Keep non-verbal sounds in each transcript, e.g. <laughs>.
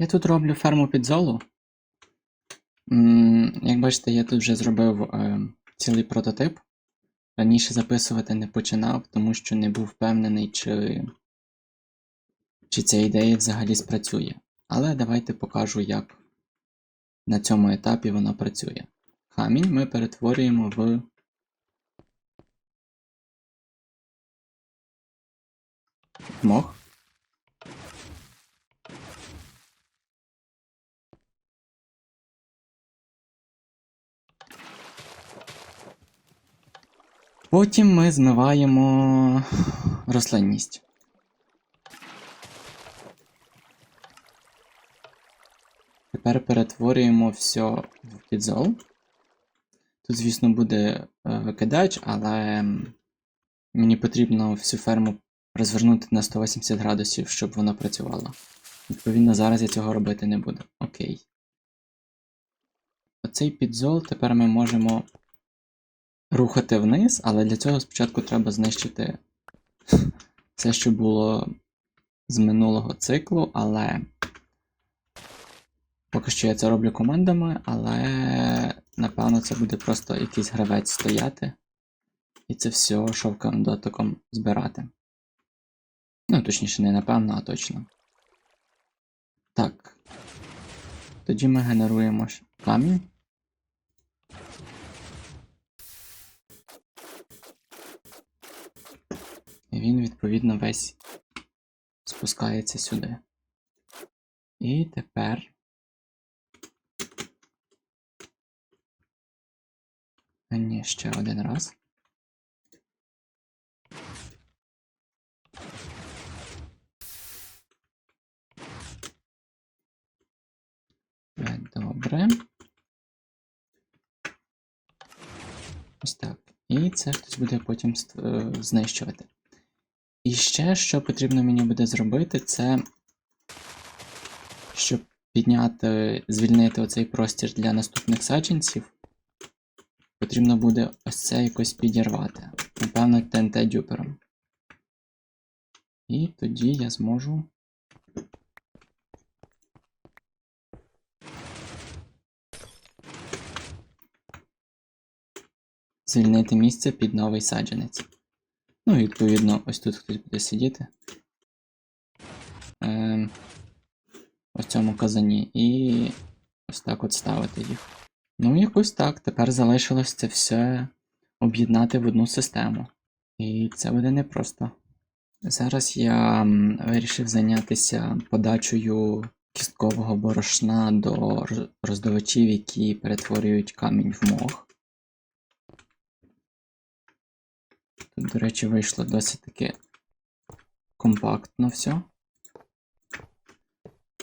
Я тут роблю ферму під золу. М, Як бачите, я тут вже зробив е, цілий прототип. Раніше записувати не починав, тому що не був впевнений, чи, чи ця ідея взагалі спрацює. Але давайте покажу, як на цьому етапі вона працює. Камінь ми перетворюємо в мох. Потім ми змиваємо рослинність. Тепер перетворюємо все в підзол. Тут, звісно, буде е, викидач, але мені потрібно всю ферму розвернути на 180 градусів, щоб вона працювала. Відповідно, зараз я цього робити не буду. Окей. Оцей підзол тепер ми можемо рухати вниз, але для цього спочатку треба знищити <laughs> все, що було з минулого циклу, але поки що я це роблю командами, але напевно це буде просто якийсь гравець стояти і це все шовковим дотиком збирати. Ну, точніше, не напевно, а точно. Так. Тоді ми генеруємо камінь. Він, відповідно, весь спускається сюди. І тепер. А ні, ще один раз. Добре. Ось так. І це хтось буде потім е, знищувати. І ще, що потрібно мені буде зробити, це щоб підняти, звільнити оцей простір для наступних саджанців, потрібно буде ось це якось підірвати. Напевно, ТНТ дюпером. І тоді я зможу. Звільнити місце під новий саджанець. Ну, відповідно, ось тут хтось буде сидіти. Ем, в цьому казані. І ось так от ставити їх. Ну, якось так. Тепер залишилось це все об'єднати в одну систему. І це буде непросто. Зараз я вирішив зайнятися подачею кісткового борошна до роз- роздавачів, які перетворюють камінь в мох. До речі, вийшло досить таки компактно все.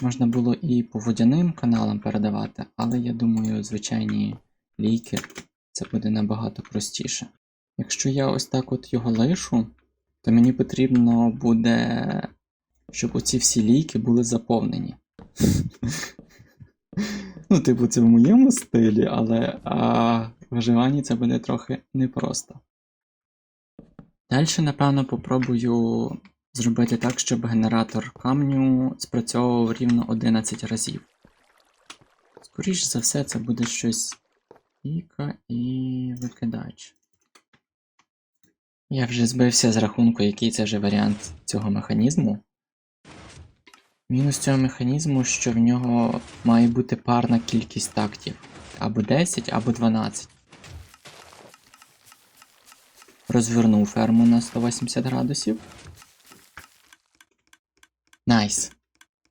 Можна було і по водяним каналам передавати, але я думаю, звичайні лійки це буде набагато простіше. Якщо я ось так от його лишу, то мені потрібно буде, щоб оці всі лійки були заповнені. <laughs> Ну, типу, це в моєму стилі, але в виживанні це буде трохи непросто. Далі, напевно, попробую зробити так, щоб генератор камню спрацьовував рівно 11 разів. Скоріше за все, це буде щось Іка і викидач. Я вже збився з рахунку, який це вже варіант цього механізму. Мінус цього механізму, що в нього має бути парна кількість тактів. Або 10, або 12. Розвернув ферму на 180 градусів. Найс.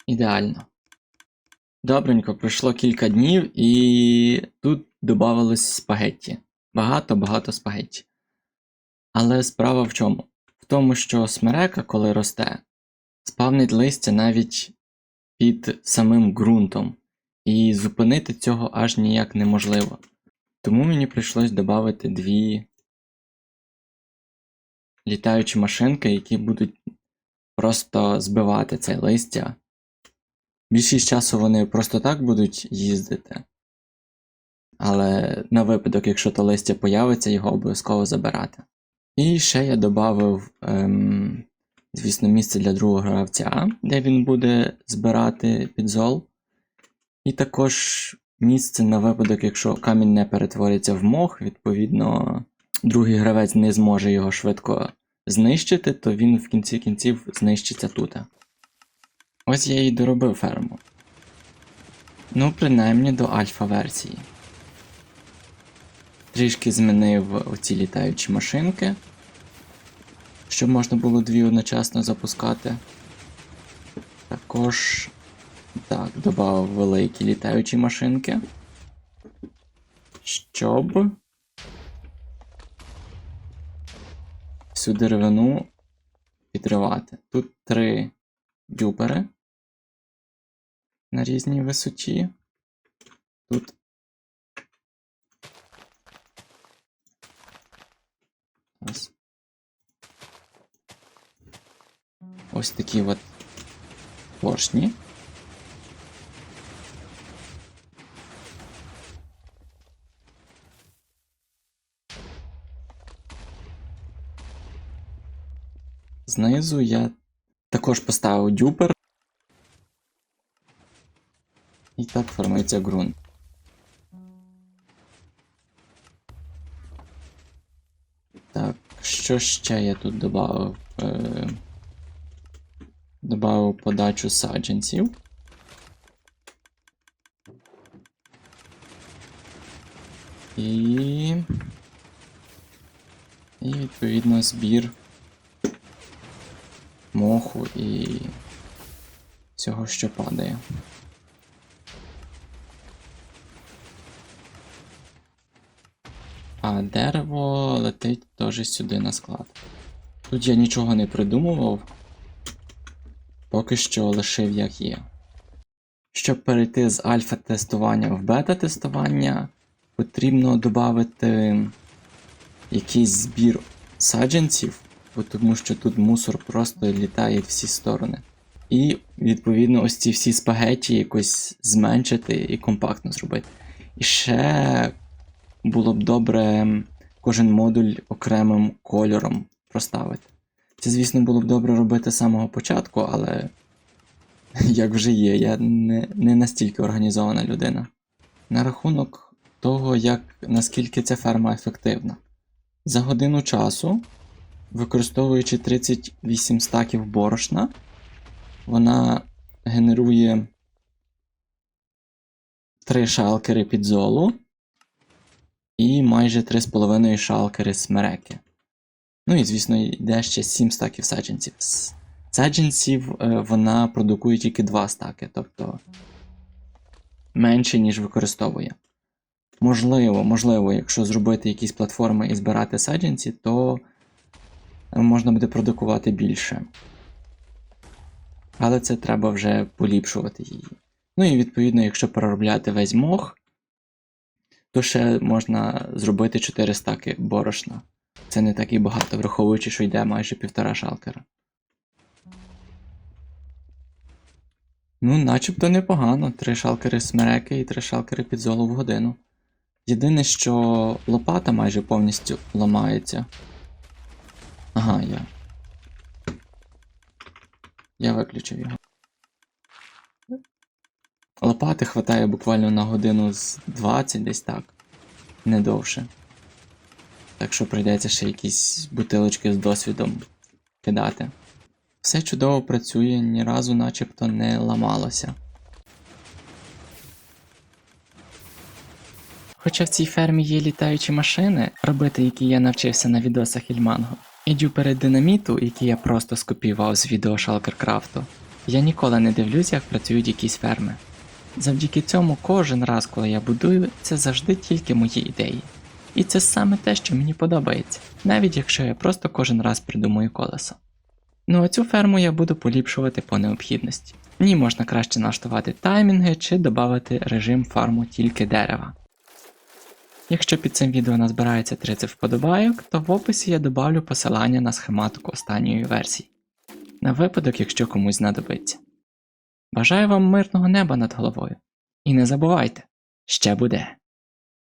Ідеально. Добренько, пройшло кілька днів, і тут додавалось спагетті. Багато-багато спагетті. Але справа в чому? В тому, що смерека, коли росте, спавнить листя навіть під самим ґрунтом, і зупинити цього аж ніяк неможливо. Тому мені прийшлось додати дві літаючі машинки, які будуть просто збивати це листя. Більшість часу вони просто так будуть їздити. Але на випадок, якщо то листя появиться, його обов'язково забирати. І ще я додав, ем, звісно, місце для другого гравця, де він буде збирати підзол. І також місце на випадок, якщо камінь не перетвориться в мох, відповідно, другий гравець не зможе його швидко знищити, то він в кінці кінців знищиться тут. Ось я і доробив ферму. Ну, принаймні до альфа-версії. Трішки змінив оці літаючі машинки, щоб можна було дві одночасно запускати. Також так, додав великі літаючі машинки. Щоб всю деревину підривати. Тут три дюпери на різній висоті. Тут ось. Ось такі от поршні. Знизу я також поставив дюпер. І так формується ґрунт. Так, що ще я тут додав? Е... Добавив подачу саджанців. І. І відповідно збір моху і всього, що падає. А дерево летить теж сюди на склад. Тут я нічого не придумував, поки що лишив як є. Щоб перейти з альфа-тестування в бета-тестування, потрібно додати якийсь збір саджанців, тому що тут мусор просто літає в всі сторони. І, відповідно, ось ці всі спагеті якось зменшити і компактно зробити. І ще було б добре кожен модуль окремим кольором проставити. Це, звісно, було б добре робити з самого початку, але <laughs> як вже є, я не, не настільки організована людина. На рахунок того, як, наскільки ця ферма ефективна. За годину часу, використовуючи 38 стаків борошна, вона генерує 3 шалкери підзолу і майже 3,5 шалкери смереки. Ну і, звісно, йде ще 7 стаків саджанців. Саджанців е, вона продукує тільки 2 стаки, тобто менше, ніж використовує. Можливо, можливо, якщо зробити якісь платформи і збирати саджанці, то можна буде продукувати більше. Але це треба вже поліпшувати її. Ну і відповідно, якщо переробляти весь мох, то ще можна зробити 4 стаки борошна. Це не так і багато, враховуючи, що йде майже півтора шалкера. Ну, начебто непогано. Три шалкери смереки і три шалкери підзолу в годину. Єдине, що лопата майже повністю ламається. Ага, я. Я виключив його. Лопати хватає буквально на годину з 20 десь так. Не довше. Так що прийдеться ще якісь бутилочки з досвідом кидати. Все чудово працює, ні разу начебто не ламалося. Хоча в цій фермі є літаючі машини, робити які я навчився на відосах Ільманго, і дюпери динаміту, які я просто скопіював з відео Шалкеркрафту, я ніколи не дивлюсь, як працюють якісь ферми. Завдяки цьому кожен раз, коли я будую, це завжди тільки мої ідеї. І це саме те, що мені подобається, навіть якщо я просто кожен раз придумую колесо. Ну а цю ферму я буду поліпшувати по необхідності. В ній можна краще налаштувати таймінги чи додати режим фарму тільки дерева. Якщо під цим відео назбирається 30 вподобайок, то в описі я добавлю посилання на схематику останньої версії. На випадок, якщо комусь знадобиться. Бажаю вам мирного неба над головою. І не забувайте, ще буде!